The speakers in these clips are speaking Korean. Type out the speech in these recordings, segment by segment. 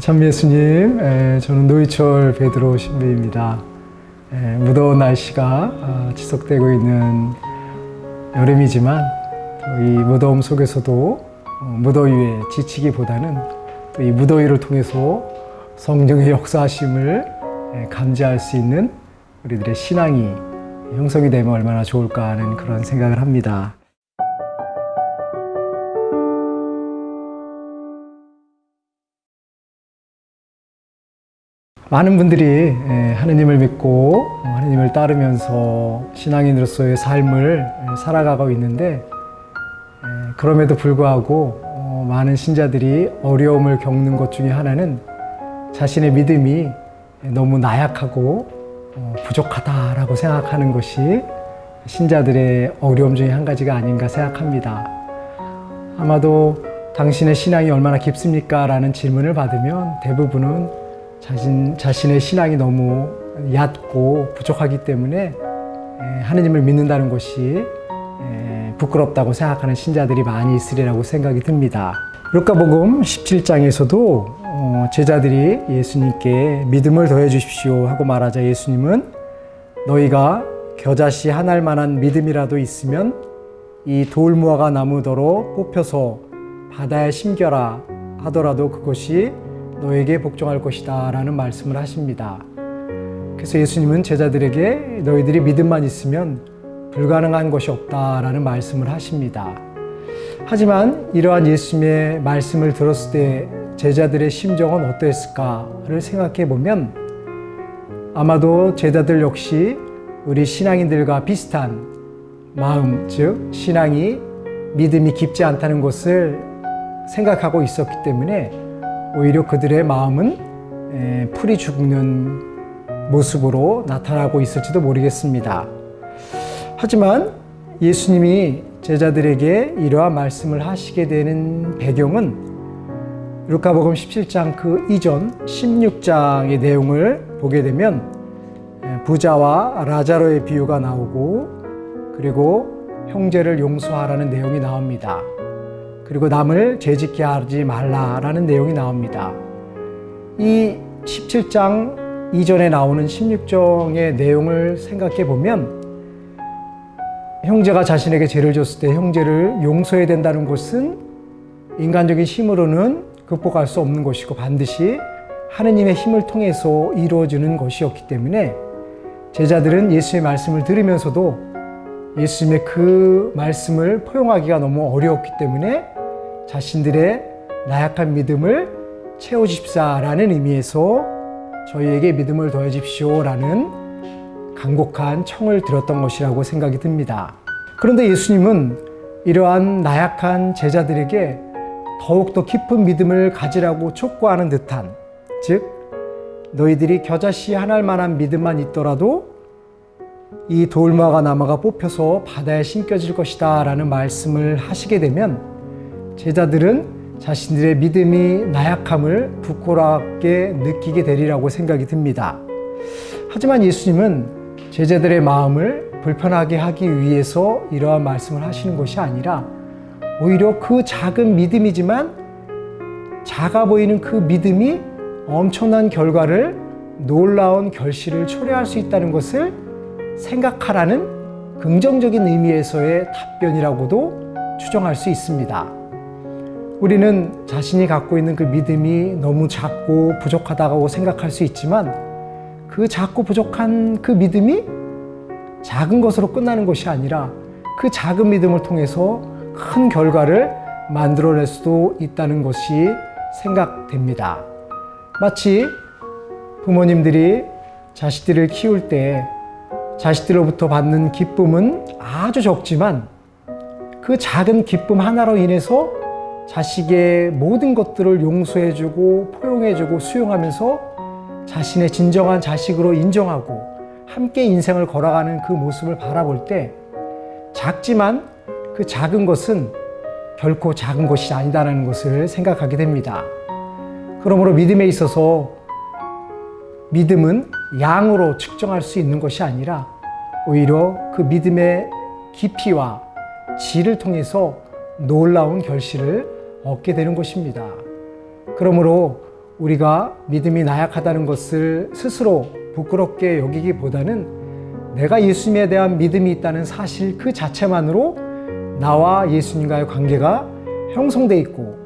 참 예수님, 에, 저는 노희철 베드로 신부입니다. 에, 무더운 날씨가 아, 지속되고 있는 여름이지만 또이 무더움 속에서도 어, 무더위에 지치기보다는 또 이 무더위를 통해서 성령의 역사하심을 에, 감지할 수 있는 우리들의 신앙이 형성이 되면 얼마나 좋을까 하는 그런 생각을 합니다. 많은 분들이 예, 하느님을 믿고 어, 하느님을 따르면서 신앙인으로서의 삶을 예, 살아가고 있는데 예, 그럼에도 불구하고 어, 많은 신자들이 어려움을 겪는 것 중에 하나는 자신의 믿음이 너무 나약하고 어, 부족하다라고 생각하는 것이 신자들의 어려움 중에 한 가지가 아닌가 생각합니다. 아마도 당신의 신앙이 얼마나 깊습니까? 라는 질문을 받으면 대부분은 자신, 자신의 신앙이 너무 얕고 부족하기 때문에 에, 하느님을 믿는다는 것이 에, 부끄럽다고 생각하는 신자들이 많이 있으리라고 생각이 듭니다. 루카복음 17장에서도 어, 제자들이 예수님께 믿음을 더해 주십시오 하고 말하자 예수님은 너희가 겨자씨 한 알 만한 믿음이라도 있으면 이 돌무화가 나무더러 뽑혀서 바다에 심겨라 하더라도 그것이 너에게 복종할 것이다 라는 말씀을 하십니다. 그래서 예수님은 제자들에게 너희들이 믿음만 있으면 불가능한 것이 없다 라는 말씀을 하십니다. 하지만 이러한 예수님의 말씀을 들었을 때 제자들의 심정은 어떠했을까를 생각해 보면 아마도 제자들 역시 우리 신앙인들과 비슷한 마음, 즉, 신앙이 믿음이 깊지 않다는 것을 생각하고 있었기 때문에 오히려 그들의 마음은 에, 풀이 죽는 모습으로 나타나고 있을지도 모르겠습니다. 하지만 예수님이 제자들에게 이러한 말씀을 하시게 되는 배경은 루카복음 17장 그 이전 16장의 내용을 보게 되면 에, 부자와 라자로의 비유가 나오고 그리고 형제를 용서하라는 내용이 나옵니다. 그리고 남을 죄짓게 하지 말라라는 내용이 나옵니다. 이 17장 이전에 나오는 16장의 내용을 생각해 보면 형제가 자신에게 죄를 졌을 때 형제를 용서해야 된다는 것은 인간적인 힘으로는 극복할 수 없는 것이고 반드시 하느님의 힘을 통해서 이루어지는 것이었기 때문에 제자들은 예수의 말씀을 들으면서도 예수님의 그 말씀을 포용하기가 너무 어려웠기 때문에 자신들의 나약한 믿음을 채워주십사라는 의미에서 저희에게 믿음을 더해주십시오라는 간곡한 청을 들었던 것이라고 생각이 듭니다. 그런데 예수님은 이러한 나약한 제자들에게 더욱더 깊은 믿음을 가지라고 촉구하는 듯한, 즉, 너희들이 겨자씨 한 알만한 믿음만 있더라도 이 돌마가 나마가 뽑혀서 바다에 심겨질 것이다 라는 말씀을 하시게 되면 제자들은 자신들의 믿음이 나약함을 부끄럽게 느끼게 되리라고 생각이 듭니다. 하지만 예수님은 제자들의 마음을 불편하게 하기 위해서 이러한 말씀을 하시는 것이 아니라 오히려 그 작은 믿음이지만 작아 보이는 그 믿음이 엄청난 결과를 놀라운 결실을 초래할 수 있다는 것을 생각하라는 긍정적인 의미에서의 답변이라고도 추정할 수 있습니다. 우리는 자신이 갖고 있는 그 믿음이 너무 작고 부족하다고 생각할 수 있지만 그 작고 부족한 그 믿음이 작은 것으로 끝나는 것이 아니라 그 작은 믿음을 통해서 큰 결과를 만들어낼 수도 있다는 것이 생각됩니다. 마치 부모님들이 자식들을 키울 때 자식들로부터 받는 기쁨은 아주 적지만 그 작은 기쁨 하나로 인해서 자식의 모든 것들을 용서해주고 포용해주고 수용하면서 자신의 진정한 자식으로 인정하고 함께 인생을 걸어가는 그 모습을 바라볼 때 작지만 그 작은 것은 결코 작은 것이 아니다라는 것을 생각하게 됩니다. 그러므로 믿음에 있어서 믿음은 양으로 측정할 수 있는 것이 아니라 오히려 그 믿음의 깊이와 질을 통해서 놀라운 결실을 얻게 되는 것입니다. 그러므로 우리가 믿음이 나약하다는 것을 스스로 부끄럽게 여기기보다는 내가 예수님에 대한 믿음이 있다는 사실 그 자체만으로 나와 예수님과의 관계가 형성돼 있고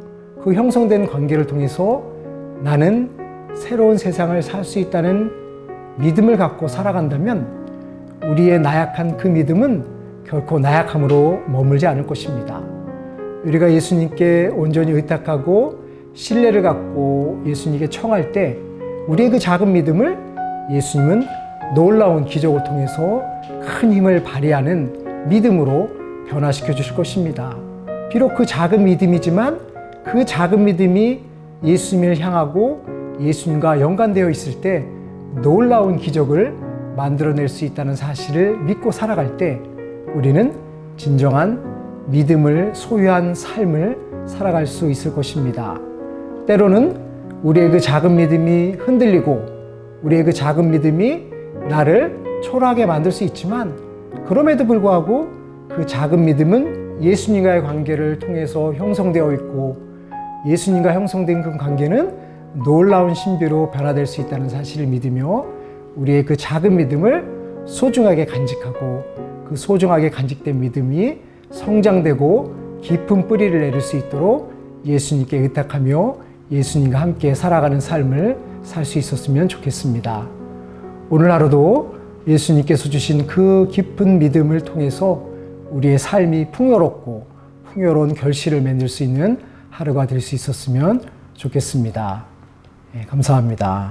그 형성된 관계를 통해서 나는 새로운 세상을 살 수 있다는 믿음을 갖고 살아간다면 우리의 나약한 그 믿음은 결코 나약함으로 머물지 않을 것입니다. 우리가 예수님께 온전히 의탁하고 신뢰를 갖고 예수님께 청할 때 우리의 그 작은 믿음을 예수님은 놀라운 기적을 통해서 큰 힘을 발휘하는 믿음으로 변화시켜 주실 것입니다. 비록 그 작은 믿음이지만 그 작은 믿음이 예수님을 향하고 예수님과 연관되어 있을 때 놀라운 기적을 만들어낼 수 있다는 사실을 믿고 살아갈 때 우리는 진정한 믿음을 소유한 삶을 살아갈 수 있을 것입니다. 때로는 우리의 그 작은 믿음이 흔들리고 우리의 그 작은 믿음이 나를 초라하게 만들 수 있지만 그럼에도 불구하고 그 작은 믿음은 예수님과의 관계를 통해서 형성되어 있고 예수님과 형성된 그 관계는 놀라운 신비로 변화될 수 있다는 사실을 믿으며 우리의 그 작은 믿음을 소중하게 간직하고 그 소중하게 간직된 믿음이 성장되고 깊은 뿌리를 내릴 수 있도록 예수님께 의탁하며 예수님과 함께 살아가는 삶을 살 수 있었으면 좋겠습니다. 오늘 하루도 예수님께서 주신 그 깊은 믿음을 통해서 우리의 삶이 풍요롭고 풍요로운 결실을 맺을 수 있는 하루가 될 수 있었으면 좋겠습니다. 예, 감사합니다.